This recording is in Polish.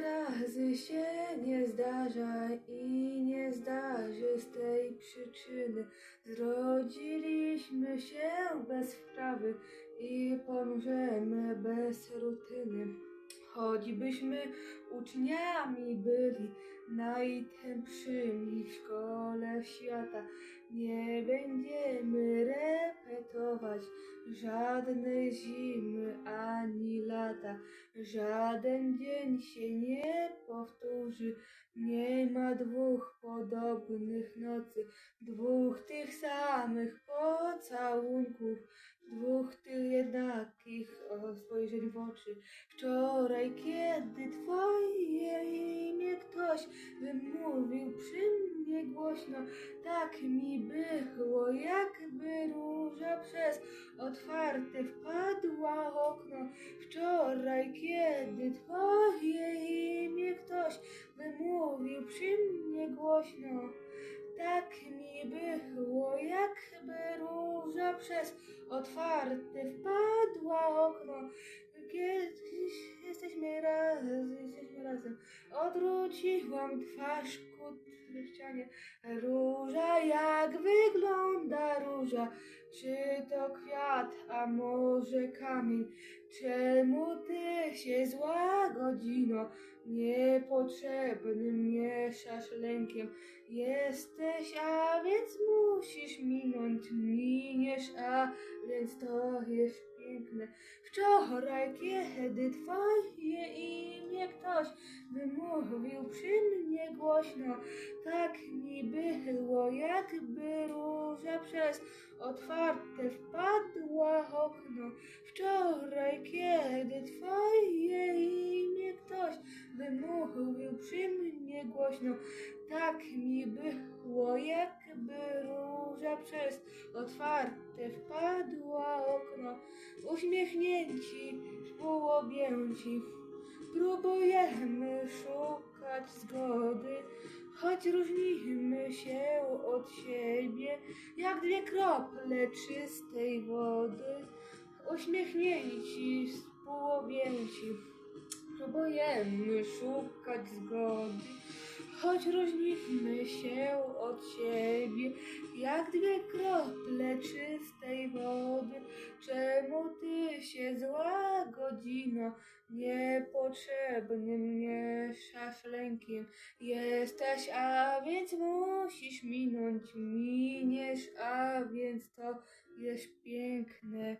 razy się nie zdarza i nie zdarzy z tej przyczyny. Zrodziliśmy się bez wprawy i pomrzemy bez rutyny. Choćbyśmy uczniami byli najtępszymi w szkole świata, nie będziemy repetować żadnej zimy ani lata. Żaden dzień się nie powtórzy, nie ma dwóch podobnych nocy, dwóch tych samych pocałunków, dwóch tych jednakich spojrzeń w oczy. Wczoraj, kiedy twoje imię ktoś wymówił przy mnie głośno, tak mi było, jakby róża przez otwarte wpadła okno. Wczoraj, kiedy twoje imię ktoś wymówił przy mnie głośno, tak mi było, jakby róża przez otwarte wpadła okno. Kiedyś jesteśmy razem, jesteśmy razem. Odwróciłam twarz ku ścianie. Róża, róża? Czy to kwiat, a może kamień? Czemu ty się zła godzino niepotrzebnym mieszasz lękiem? Jesteś, a więc musisz minąć, miniesz, a więc to jest piękne. Wczoraj, kiedy twoje imię ktoś wymówił przy głośno, tak mi było, jakby róża przez otwarte wpadła okno. Wczoraj, kiedy twoje imię ktoś wymówił przy mnie głośno, tak mi było, jakby róża przez otwarte wpadła okno. Uśmiechnięci, współobjęci, próbujemy szukać zgody, choć różnimy się od siebie, jak dwie krople czystej wody. Uśmiechnięci, współobjęci, próbujemy szukać zgody, choć różnimy się od siebie, jak dwie krople zła godzino niepotrzebnym mieszasz lękiem? Jesteś, a więc musisz minąć, miniesz, a więc to jest piękne.